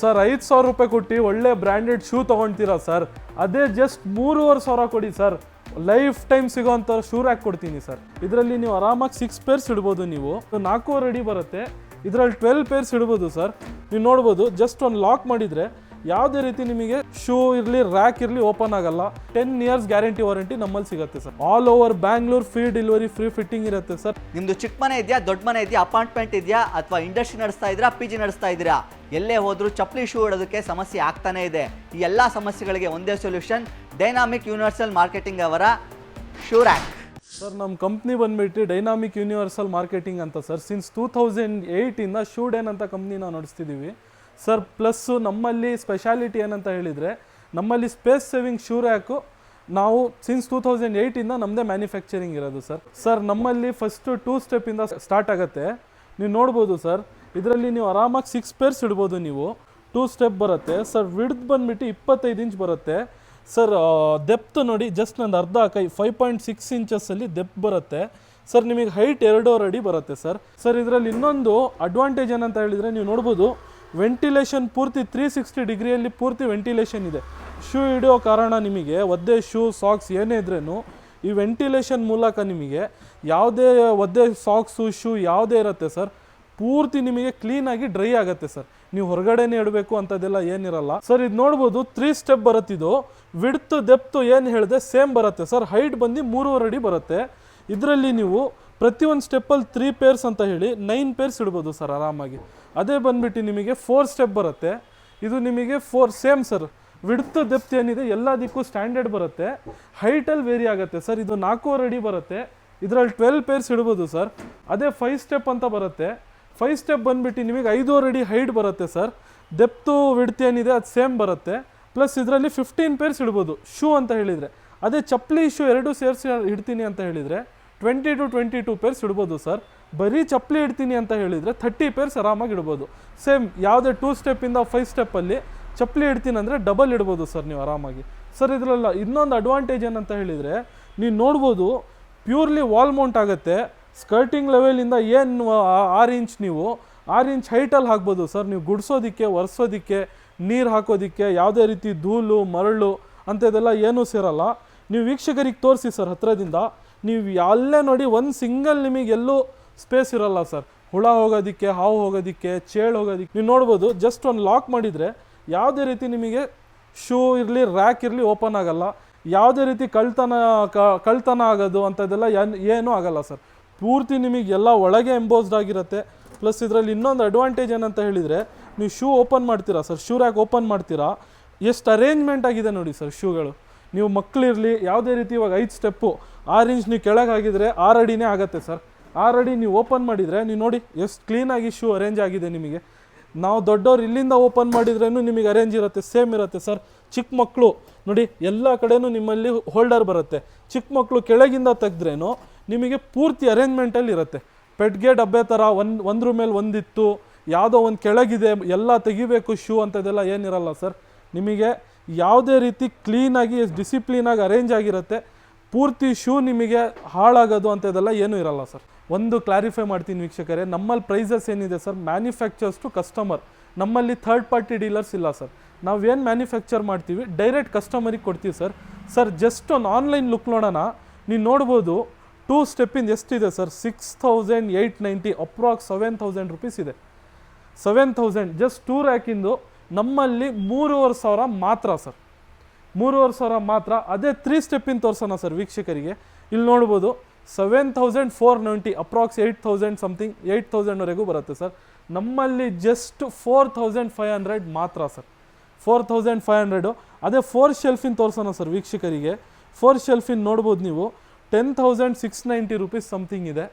Sir, ಐದು ಸಾವಿರ ರೂಪಾಯಿ ಕೊಟ್ಟು ಒಳ್ಳೆ ಬ್ರ್ಯಾಂಡೆಡ್ ಶೂ ತೊಗೊಳ್ತೀರಾ ಸರ್? ಅದೇ ಜಸ್ಟ್ ಮೂರುವರೆ ಸಾವಿರ ಕೊಡಿ ಸರ್. ಲೈಫ್ ಟೈಮ್ ಸಿಗೋಂಥ ಶೂ ರ್ಯಾಕ್ ಕೊಡ್ತೀನಿ ಸರ್. ಇದರಲ್ಲಿ ನೀವು ಆರಾಮಾಗಿ ಸಿಕ್ಸ್ ಪೇರ್ಸ್ ಇಡ್ಬೋದು ನೀವು. ನಾಲ್ಕೂವರೆ ಅಡಿ ಬರುತ್ತೆ. ಇದರಲ್ಲಿ ಟ್ವೆಲ್ ಪೇರ್ಸ್ ಇಡ್ಬೋದು ಸರ್. ನೀವು ನೋಡ್ಬೋದು ಜಸ್ಟ್ ಒಂದು ಲಾಕ್ ಮಾಡಿದರೆ ಯಾವುದೇ ರೀತಿ ನಿಮಗೆ ಶೂ ಇರಲಿ ರ್ಯಾಕ್ ಇರಲಿ ಓಪನ್ ಆಗಲ್ಲ. ಟೆನ್ ಇಯರ್ಸ್ ಗ್ಯಾರಂಟಿ ವಾರಂಟಿ ನಮ್ಮಲ್ಲಿ ಸಿಗುತ್ತೆ sir. All over Bangalore free delivery free fitting ಇರುತ್ತೆ ಸರ್. ನಿಮ್ದು ಚಿಕ್ಕ ಮನೆ ಇದೆಯಾ, ದೊಡ್ಡ ಮನೆ ಇದೆಯಾ ಅಪಾರ್ಟ್ಮೆಂಟ್ ಇದೆಯಾ, ಅಥವಾ ಇಂಡಸ್ಟ್ರಿ ನಡೆಸ್ತಾ ಇದ್ದೀರಾ ಪಿ ಜಿ ನಡೆಸ್ತಾ ಇದ್ದೀರಾ ಎಲ್ಲೇ ಹೋದರೂ ಚಪ್ಪಲಿ ಶೂ ಇಡೋದಕ್ಕೆ ಸಮಸ್ಯೆ ಆಗ್ತಾನೆ ಇದೆ. ಈ ಎಲ್ಲ ಸಮಸ್ಯೆಗಳಿಗೆ ಒಂದೇ ಸೊಲ್ಯೂಷನ್ ಡೈನಾಮಿಕ್ ಯೂನಿವರ್ಸಲ್ ಮಾರ್ಕೆಟಿಂಗ್ ಅವರ ಶೂ ರ್ಯಾಕ್ ಸರ್ ನಮ್ಮ ಕಂಪ್ನಿ ಬಂದ್ಬಿಟ್ಟು ಡೈನಾಮಿಕ್ ಯೂನಿವರ್ಸಲ್ ಮಾರ್ಕೆಟಿಂಗ್ ಅಂತ ಸರ್ ಸಿನ್ಸ್ ಟೂ ತೌಸಂಡ್ ಏಯ್ಟಿಂದ ಶೂಡೇನ್ ಅಂತ ಕಂಪ್ನಿ ನಾವು ನಡೆಸ್ತಿದ್ದೀವಿ ಸರ್ ಪ್ಲಸ್ಸು ನಮ್ಮಲ್ಲಿ ಸ್ಪೆಷಾಲಿಟಿ ಏನಂತ ಹೇಳಿದರೆ, ನಮ್ಮಲ್ಲಿ ಸ್ಪೇಸ್ ಸೇವಿಂಗ್ ಶೂ ರ್ಯಾಕು ನಾವು ಸಿನ್ಸ್ ಟೂ ತೌಸಂಡ್ ಏಯ್ಟಿಂದ ನಮ್ಮದೇ ಮ್ಯಾನುಫ್ಯಾಕ್ಚರಿಂಗ್ ಇರೋದು ಸರ್ ಸರ್ ನಮ್ಮಲ್ಲಿ ಫಸ್ಟು ಟೂ ಸ್ಟೆಪ್ಪಿಂದ ಸ್ಟಾರ್ಟ್ ಆಗುತ್ತೆ. ನೀವು ನೋಡ್ಬೋದು ಸರ್ ಇದರಲ್ಲಿ ನೀವು ಆರಾಮಾಗಿ ಸಿಕ್ಸ್ ಪೇರ್ಸ್ ಇಡ್ಬೋದು ನೀವು. ಟೂ ಸ್ಟೆಪ್ ಬರುತ್ತೆ. ಸರ್ ವಿಡ್ತ್ ಬಂದುಬಿಟ್ಟು ಇಪ್ಪತ್ತೈದು ಇಂಚ್ ಬರುತ್ತೆ. ಸರ್ ಡೆಪ್ತ್ ನೋಡಿ ಜಸ್ಟ್ ನಂದು ಅರ್ಧ ಕೈ ಫೈವ್ ಪಾಯಿಂಟ್ ಸಿಕ್ಸ್ ಇಂಚಸ್ಸಲ್ಲಿ ಡೆಪ್ತ್ ಬರುತ್ತೆ. ಸರ್ ನಿಮಗೆ ಹೈಟ್ ಎರಡೂವರೆ ಅಡಿ ಬರುತ್ತೆ ಸರ್ ಸರ್ ಇದರಲ್ಲಿ ಇನ್ನೊಂದು ಅಡ್ವಾಂಟೇಜ್ ಏನಂತ ಹೇಳಿದರೆ ನೀವು ನೋಡ್ಬೋದು ವೆಂಟಿಲೇಷನ್ ಪೂರ್ತಿ ತ್ರೀ ಸಿಕ್ಸ್ಟಿ ಡಿಗ್ರಿಯಲ್ಲಿ ಪೂರ್ತಿ ವೆಂಟಿಲೇಷನ್ ಇದೆ. ಶೂ ಇಡೋ ಕಾರಣ ನಿಮಗೆ, ಒದ್ದೆ ಶೂ ಸಾಕ್ಸ್ ಏನೇ ಇದ್ರೂ ಈ ವೆಂಟಿಲೇಷನ್ ಮೂಲಕ ನಿಮಗೆ ಯಾವುದೇ ಒದ್ದೆ ಸಾಕ್ಸು ಶೂ ಯಾವುದೇ ಇರುತ್ತೆ ಸರ್ ಪೂರ್ತಿ ನಿಮಗೆ ಕ್ಲೀನಾಗಿ ಡ್ರೈ ಆಗುತ್ತೆ ಸರ್. ನೀವು ಹೊರಗಡೆನೇ ಇಡಬೇಕು ಅಂತದೆಲ್ಲ ಏನಿರಲ್ಲ. ಸರ್, ಇದು ನೋಡ್ಬೋದು ತ್ರೀ ಸ್ಟೆಪ್ ಬರುತ್ತಿದ್ದು ವಿಡ್ತ್ ಡೆಪ್ತ್ ಏನು ಹೇಳಿದೆ ಸೇಮ್ ಬರುತ್ತೆ ಸರ್. ಹೈಟ್ ಬಂದು ಮೂರುವರೆ ಅಡಿ ಬರುತ್ತೆ. ಇದರಲ್ಲಿ ನೀವು ಪ್ರತಿ ಒಂದು ಸ್ಟೆಪ್ಪಲ್ಲಿ ತ್ರೀ ಪೇರ್ಸ್ ಅಂತ ಹೇಳಿ ನೈನ್ ಪೇರ್ಸ್ ಇಡ್ಬೋದು ಸರ್ ಆರಾಮಾಗಿ. ಅದೇ ಬಂದ್ಬಿಟ್ಟು ನಿಮಗೆ ಫೋರ್ ಸ್ಟೆಪ್ ಬರುತ್ತೆ. ಇದು ನಿಮಗೆ four same sir width depth ಏನಿದೆ ಎಲ್ಲದಕ್ಕೂ ಸ್ಟ್ಯಾಂಡರ್ಡ್ ಬರುತ್ತೆ. ಹೈಟಲ್ಲಿ ವೇರಿ ಆಗುತ್ತೆ ಸರ್. ಇದು ನಾಲ್ಕೂವರೆ ಅಡಿ ಬರುತ್ತೆ. ಇದರಲ್ಲಿ ಟ್ವೆಲ್ ಪೇರ್ಸ್ ಇಡ್ಬೋದು ಸರ್. ಅದೇ ಫೈವ್ ಸ್ಟೆಪ್ ಅಂತ ಬರುತ್ತೆ. ಫೈವ್ ಸ್ಟೆಪ್ ಬಂದ್ಬಿಟ್ಟು ನಿಮಗೆ ಐದೂವರೆ ಅಡಿ ಹೈಟ್ ಬರುತ್ತೆ ಸರ್ ಡೆಪ್ತು ವಿಡ್ತ್ ಏನಿದೆ ಅದು ಸೇಮ್ ಬರುತ್ತೆ. ಪ್ಲಸ್ ಇದರಲ್ಲಿ ಫಿಫ್ಟೀನ್ ಪೇರ್ಸ್ ಇಡ್ಬೋದು. ಶೂ ಅಂತ ಹೇಳಿದರೆ. ಅದೇ ಚಪ್ಪಲಿ ಶೂ ಎರಡು ಸೇರಿಸಿ ಇಡ್ತೀನಿ ಅಂತ ಹೇಳಿದರೆ twenty two twenty two pairs ಇಡ್ಬೋದು ಸರ್ ಬರೀ ಚಪ್ಪಲಿ ಇಡ್ತೀನಿ ಅಂತ ಹೇಳಿದರೆ ಥರ್ಟಿ ಪೇರ್ಸ್ ಆರಾಮಾಗಿ ಇಡ್ಬೋದು. ಸೇಮ್ ಯಾವುದೇ ಟೂ ಸ್ಟೆಪ್ಪಿಂದ ಫೈವ್ ಸ್ಟೆಪ್ಪಲ್ಲಿ ಚಪ್ಪಲಿ ಇಡ್ತೀನಿ ಅಂದರೆ ಡಬಲ್ ಇಡ್ಬೋದು ಸರ್ ನೀವು ಆರಾಮಾಗಿ. ಸರ್ ಇದರಲ್ಲ ಇನ್ನೊಂದು ಅಡ್ವಾಂಟೇಜ್ ಏನಂತ ಹೇಳಿದರೆ ನೀವು ನೋಡ್ಬೋದು ಪ್ಯೂರ್ಲಿ ವಾಲ್ ಮೌಂಟ್ ಆಗುತ್ತೆ. ಸ್ಕರ್ಟಿಂಗ್ ಲೆವೆಲಿಂದ ಏನು ಆರು ಇಂಚ್ ನೀವು ಆರು ಇಂಚ್ ಹೈಟಲ್ಲಿ ಹಾಕ್ಬೋದು. ಸರ್ ನೀವು ಗುಡಿಸೋದಕ್ಕೆ, ಒರೆಸೋದಕ್ಕೆ, ನೀರು ಹಾಕೋದಕ್ಕೆ, ಯಾವುದೇ ರೀತಿ ಧೂಳು, ಮರಳು ಅಂಥದ್ದೆಲ್ಲ ಏನೂ ಸೇರಲ್ಲ. ನೀವು ವೀಕ್ಷಕರಿಗೆ ತೋರಿಸಿ ಸರ್ ಹತ್ರದಿಂದ, ನೀವು ಅಲ್ಲೇ ನೋಡಿ ಒಂದು ಸಿಂಗಲ್ ನಿಮಗೆ ಎಲ್ಲೂ ಸ್ಪೇಸ್ ಇರಲ್ಲ ಸರ್ ಹುಳ ಹೋಗೋದಕ್ಕೆ, ಹಾವು ಹೋಗೋದಕ್ಕೆ, ಚೇಳು ಹೋಗೋದಕ್ಕೆ, ನೀವು ನೋಡ್ಬೋದು ಜಸ್ಟ್ ಒಂದು ಲಾಕ್ ಮಾಡಿದರೆ ಯಾವುದೇ ರೀತಿ ನಿಮಗೆ ಶೂ ಇರಲಿ ರ್ಯಾಕ್ ಇರಲಿ ಓಪನ್ ಆಗಲ್ಲ. ಯಾವುದೇ ರೀತಿ ಕಳ್ತನ ಕಳ್ತನ ಆಗೋದು ಅಂಥದ್ದೆಲ್ಲ ಏನೂ ಆಗಲ್ಲ ಸರ್ ಪೂರ್ತಿ ನಿಮಗೆ ಎಲ್ಲ ಒಳಗೆ ಎಂಬೋಸ್ಡ್ ಆಗಿರುತ್ತೆ. ಪ್ಲಸ್ ಇದರಲ್ಲಿ ಇನ್ನೊಂದು ಅಡ್ವಾಂಟೇಜ್ ಏನಂತ ಹೇಳಿದರೆ, ನೀವು ಶೂ ಓಪನ್ ಮಾಡ್ತೀರಾ ಸರ್ ಶೂ ರ್ಯಾಕ್ ಓಪನ್ ಮಾಡ್ತೀರಾ? ಎಷ್ಟು ಅರೇಂಜ್ಮೆಂಟ್ ಆಗಿದೆ ನೋಡಿ ಸರ್ ಶೂಗಳು ನೀವು ಮಕ್ಕಳಿರಲಿ ಯಾವುದೇ ರೀತಿ ಇವಾಗ ಐದು ಸ್ಟೆಪ್ಪು ಆರು ಇಂಚ್ ನೀವು ಕೆಳಗೆ ಆಗಿದ್ರೆ ಆರು ಅಡಿನೇ ಆಗುತ್ತೆ ಸರ್ ಆರು ಅಡಿ ನೀವು ಓಪನ್ ಮಾಡಿದರೆ, ನೀವು ನೋಡಿ ಎಷ್ಟು ಕ್ಲೀನಾಗಿ ಶೂ ಅರೇಂಜ್ ಆಗಿದೆ ನಿಮಗೆ. ನಾವು ದೊಡ್ಡವ್ರು ಇಲ್ಲಿಂದ ಓಪನ್ ಮಾಡಿದ್ರೇನು ನಿಮಗೆ ಅರೇಂಜ್ ಇರುತ್ತೆ ಸೇಮ್ ಇರುತ್ತೆ ಸರ್ ಚಿಕ್ಕ ಮಕ್ಕಳು ನೋಡಿ ಎಲ್ಲ ಕಡೆನೂ ನಿಮ್ಮಲ್ಲಿ ಹೋಲ್ಡರ್ ಬರುತ್ತೆ. ಚಿಕ್ಕ ಮಕ್ಕಳು ಕೆಳಗಿಂದ ತೆಗೆದ್ರೇನು ನಿಮಗೆ ಪೂರ್ತಿ ಅರೇಂಜ್ಮೆಂಟಲ್ಲಿ ಇರುತ್ತೆ. ಪೆಟ್ಗೆ ಡಬ್ಬೆ ಥರ ಒಂದು ಒಂದ್ರ ಮೇಲೆ ಒಂದಿತ್ತು, ಯಾವುದೋ ಒಂದು ಕೆಳಗಿದೆ, ಎಲ್ಲ ತೆಗಿಬೇಕು ಶೂ ಅಂಥದ್ದೆಲ್ಲ ಏನಿರಲ್ಲ ಸರ್ ನಿಮಗೆ ಯಾವುದೇ ರೀತಿ ಕ್ಲೀನಾಗಿ ಡಿಸಿಪ್ಲೀನಾಗಿ ಅರೇಂಜ್ ಆಗಿರುತ್ತೆ. ಪೂರ್ತಿ ಶೂ ನಿಮಗೆ ಹಾಳಾಗೋದು ಅಂಥದ್ದೆಲ್ಲ ಏನೂ ಇರಲ್ಲ ಸರ್ ಒಂದು ಕ್ಲಾರಿಫೈ ಮಾಡ್ತೀನಿ ವೀಕ್ಷಕರೇ ನಮ್ಮಲ್ಲಿ ಪ್ರೈಸಸ್ ಏನಿದೆ ಸರ್ ಮ್ಯಾನುಫ್ಯಾಕ್ಚರ್ಸ್ ಟು ಕಸ್ಟಮರ್ ನಮ್ಮಲ್ಲಿ ಥರ್ಡ್ ಪಾರ್ಟಿ ಡೀಲರ್ಸ್ ಇಲ್ಲ ಸರ್ ನಾವೇನು ಮ್ಯಾನುಫ್ಯಾಕ್ಚರ್ ಮಾಡ್ತೀವಿ? ಡೈರೆಕ್ಟ್ ಕಸ್ಟಮರಿಗೆ ಕೊಡ್ತೀವಿ ಸರ್ ಸರ್ ಜಸ್ಟ್ ಒಂದು ಆನ್ಲೈನ್ ಲುಕ್ ನೋಡೋಣ. ನೀವು ನೋಡ್ಬೋದು ಟೂ ಸ್ಟೆಪ್ಪಿಂದ ಎಷ್ಟಿದೆ sir? Six thousand eight ninety approx seven thousand rupees ಇದೆ. ಸೆವೆನ್ ತೌಸಂಡ್ ಜಸ್ಟ್ ಟೂ ರ್ಯಾಕಿಂದು ನಮ್ಮಲ್ಲಿ ಮೂರುವರೆ ಸಾವಿರ ಮಾತ್ರ ಸರ್. ಮೂರುವರೆ ಸಾವಿರ ಮಾತ್ರ. ಅದೇ ತ್ರೀ ಸ್ಟೆಪ್ಪಿಂದ ತೋರಿಸೋಣ ಸರ್ ವೀಕ್ಷಕರಿಗೆ. ಇಲ್ಲಿ ನೋಡ್ಬೋದು seven thousand four ninety approx eight thousand something eight ತೌಸಂಡ್ವರೆಗೂ ಬರುತ್ತೆ ಸರ್. ನಮ್ಮಲ್ಲಿ just four thousand five hundred ಮಾತ್ರ sir. Four thousand five hundred ಅದೇ ಫೋರ್ ಶೆಲ್ಫಿನ ತೋರಿಸೋಣ ಸರ್ ವೀಕ್ಷಕರಿಗೆ. ಫೋರ್ ಶೆಲ್ಫಿನ ನೋಡ್ಬೋದು ನೀವು. Ten thousand six ninety rupees something ಇದೆ.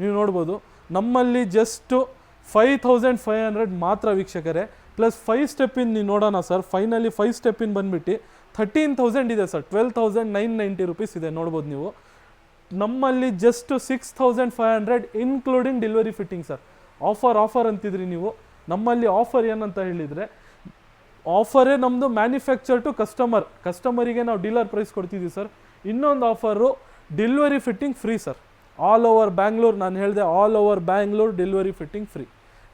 ನೀವು ನೋಡ್ಬೋದು, ನಮ್ಮಲ್ಲಿ just five thousand five hundred ಮಾತ್ರ ವೀಕ್ಷಕರೇ. ಪ್ಲಸ್ ಫೈವ್ ಸ್ಟೆಪ್ಪಿನ ನೀವು ನೋಡೋಣ ಸರ್ ಫೈನಲಿ ಫೈವ್ ಸ್ಟೆಪ್ಪಿನ ಬಂದ್ಬಿಟ್ಟು ಥರ್ಟೀನ್ ತೌಸಂಡ್ ಇದೆ sir twelve thousand nine ninety rupees ಇದೆ ನೋಡ್ಬೋದು ನೀವು. ನಮ್ಮಲ್ಲಿ just six thousand five hundred including delivery fitting sir. Offer offer ಅಂತಿದ್ರಿ ನೀವು. ನಮ್ಮಲ್ಲಿ ಆಫರ್ ಏನಂತ ಹೇಳಿದರೆ ಆಫರೇ ನಮ್ಮದು ಮ್ಯಾನುಫ್ಯಾಕ್ಚರ್ ಟು ಕಸ್ಟಮರ್ ಕಸ್ಟಮರಿಗೆ ನಾವು ಡೀಲರ್ ಪ್ರೈಸ್ ಕೊಡ್ತಿದ್ದೀವಿ ಸರ್. ಇನ್ನೊಂದು offer delivery fitting free sir all over Bangalore ನಾನು ಹೇಳಿದೆ all over Bangalore delivery fitting free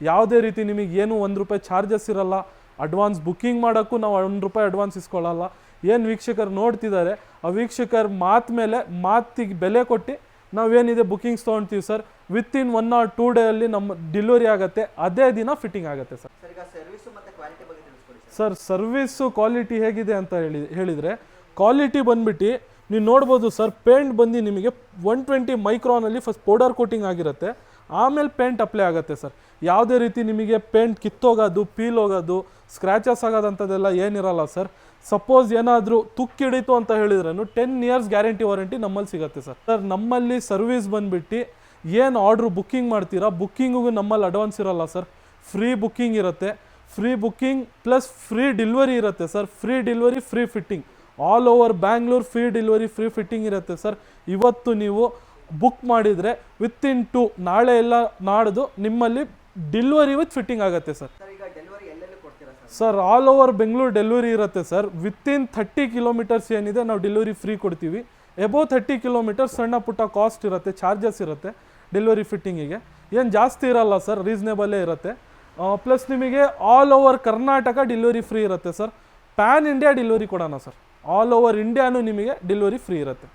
ಯಾವುದೇ ರೀತಿ ನಿಮಗೆ ಏನು ಒಂದು ರೂಪಾಯಿ ಚಾರ್ಜಸ್ ಇರಲ್ಲ ಅಡ್ವಾನ್ಸ್ ಬುಕ್ಕಿಂಗ್ ಮಾಡೋಕ್ಕೂ ನಾವು ಒಂದು ರೂಪಾಯಿ ಅಡ್ವಾನ್ಸ್ ಇಸ್ಕೊಳ್ಳಲ್ಲ. ಏನು ವೀಕ್ಷಕರು ನೋಡ್ತಿದ್ದಾರೆ ಆ ವೀಕ್ಷಕರ ಮಾತು ಮೇಲೆ ಮಾತಿಗೆ ಬೆಲೆ ಕೊಟ್ಟು ನಾವೇನಿದೆ ಬುಕ್ಕಿಂಗ್ಸ್ ತೊಗೊಳ್ತೀವಿ sir within one or two day ಅಲ್ಲಿ ನಮ್ಮ ಡೆಲಿವರಿ ಆಗುತ್ತೆ ಅದೇ ದಿನ ಫಿಟ್ಟಿಂಗ್ ಆಗುತ್ತೆ ಸರ್ ಸರ್ ಸರ್ವಿಸು ಕ್ವಾಲಿಟಿ ಹೇಗಿದೆ ಅಂತ ಹೇಳಿ ಹೇಳಿದರೆ ಕ್ವಾಲಿಟಿ ಬಂದ್ಬಿಟ್ಟು ನೀವು ನೋಡ್ಬೋದು ಸರ್ ಪೇಂಟ್ ಬಂದು ನಿಮಗೆ ಒನ್ ಟ್ವೆಂಟಿ ಮೈಕ್ರೋನಲ್ಲಿ ಫಸ್ಟ್ ಪೌಡರ್ ಕೋಟಿಂಗ್ ಆಗಿರುತ್ತೆ. ಆಮೇಲೆ ಪೇಂಟ್ ಅಪ್ಲೈ ಆಗುತ್ತೆ ಸರ್. ಯಾವುದೇ ರೀತಿ ನಿಮಗೆ ಪೇಂಟ್ ಕಿತ್ತೋಗೋದು ಪೀಲ್ ಹೋಗೋದು ಸ್ಕ್ರ್ಯಾಚಸ್ ಆಗೋದಂಥದ್ದೆಲ್ಲ ಏನಿರಲ್ಲ ಸರ್. ಸಪೋಸ್ ಏನಾದರೂ ತುಕ್ಕಿಡಿತು ಅಂತ ಹೇಳಿದ್ರೂ ಟೆನ್ ಇಯರ್ಸ್ ಗ್ಯಾರಂಟಿ ವಾರಂಟಿ ನಮ್ಮಲ್ಲಿ ಸಿಗುತ್ತೆ ಸರ್. ಸರ್, ನಮ್ಮಲ್ಲಿ ಸರ್ವಿಸ್ ಬಂದುಬಿಟ್ಟು ಏನು ಆರ್ಡ್ರು ಬುಕ್ಕಿಂಗ್ ಮಾಡ್ತೀರಾ ಬುಕ್ಕಿಂಗಿಗೂ ನಮ್ಮಲ್ಲಿ ಅಡ್ವಾನ್ಸ್ ಇರೋಲ್ಲ ಸರ್. ಫ್ರೀ ಬುಕ್ಕಿಂಗ್ ಇರುತ್ತೆ. Free booking plus free delivery ಇರುತ್ತೆ sir. Free delivery free fitting all over Bangalore free delivery free fitting ಇರುತ್ತೆ ಸರ್ ಇವತ್ತು ನೀವು ಬುಕ್ ಮಾಡಿದರೆ ವಿತ್ ಇನ್ ಟು ನಾಳೆ ಎಲ್ಲ ನಾಡ್ದು ನಿಮ್ಮಲ್ಲಿ ಡೆಲಿವರಿ ವಿತ್ ಫಿಟ್ಟಿಂಗ್ ಆಗುತ್ತೆ sir sir all over Bengaluru delivery ಇರುತ್ತೆ ಸರ್ ವಿತಿನ್ ಥರ್ಟಿ ಕಿಲೋಮೀಟರ್ಸ್ ಏನಿದೆ ನಾವು ಡೆಲಿವರಿ ಫ್ರೀ ಕೊಡ್ತೀವಿ. ಎಬೋ ಥರ್ಟಿ ಕಿಲೋಮೀಟರ್ಸ್ ಸಣ್ಣ ಪುಟ್ಟ ಕಾಸ್ಟ್ ಇರುತ್ತೆ ಚಾರ್ಜಸ್ ಇರುತ್ತೆ ಡೆಲಿವರಿ ಫಿಟ್ಟಿಂಗಿಗೆ ಏನು ಜಾಸ್ತಿ ಇರಲ್ಲ ಸರ್ ರೀಸ್ನೇಬಲ್ಲೇ ಇರುತ್ತೆ. ಪ್ಲಸ್ ನಿಮಗೆ all over Karnataka delivery free ಇರುತ್ತೆ ಸರ್ ಪ್ಯಾನ್ ಇಂಡಿಯಾ ಡೆಲಿವರಿ ಕೊಡೋಣ ಸರ್ ಆಲ್ ಓವರ್ ಇಂಡಿಯಾನು ನಿಮಗೆ ಡೆಲಿವರಿ ಫ್ರೀ ಇರುತ್ತೆ.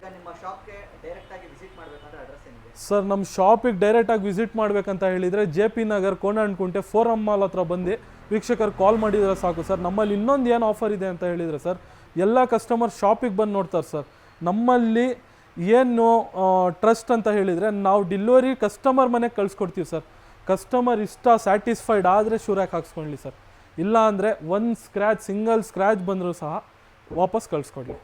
ಸರ್ ನಮ್ಮ ಶಾಪಿಗೆ ಡೈರೆಕ್ಟಾಗಿ ವಿಸಿಟ್ ಮಾಡಬೇಕಂತ ಹೇಳಿದರೆ ಜೆ ಪಿ ನಗರ್ ಕೋಣಂಡ್ಕುಂಟೆ ಫೋರಮ್ ಮಾಲ್ ಹತ್ರ ಬಂದು ವೀಕ್ಷಕರು ಕಾಲ್ ಮಾಡಿದರೆ ಸಾಕು. ಸರ್ ನಮ್ಮಲ್ಲಿ ಇನ್ನೊಂದು ಏನು ಆಫರ್ ಇದೆ ಅಂತ ಹೇಳಿದರೆ ಸರ್ ಎಲ್ಲ ಕಸ್ಟಮರ್ ಶಾಪಿಗೆ ಬಂದು ನೋಡ್ತಾರೆ ಸರ್ ನಮ್ಮಲ್ಲಿ ಏನು ಟ್ರಸ್ಟ್ ಅಂತ ಹೇಳಿದರೆ ನಾವು ಡಿಲಿವರಿ ಕಸ್ಟಮರ್ ಮನೆಗೆ ಕಳಿಸ್ಕೊಡ್ತೀವಿ ಸರ್ ಕಸ್ಟಮರ್ ಇಷ್ಟ ಸ್ಯಾಟಿಸ್ಫೈಡ್ ಆದರೆ ಶೂರ್ಯಾಕ್ ಹಾಕ್ಸ್ಕೊಳ್ಳಿ ಸರ್ ಇಲ್ಲ ಅಂದರೆ ಒಂದು ಸ್ಕ್ರ್ಯಾಚ್ ಸಿಂಗಲ್ ಸ್ಕ್ರ್ಯಾಚ್ ಬಂದರೂ ಸಹ ವಾಪಸ್ ಕಳಿಸ್ಕೊಡ್ಲಿ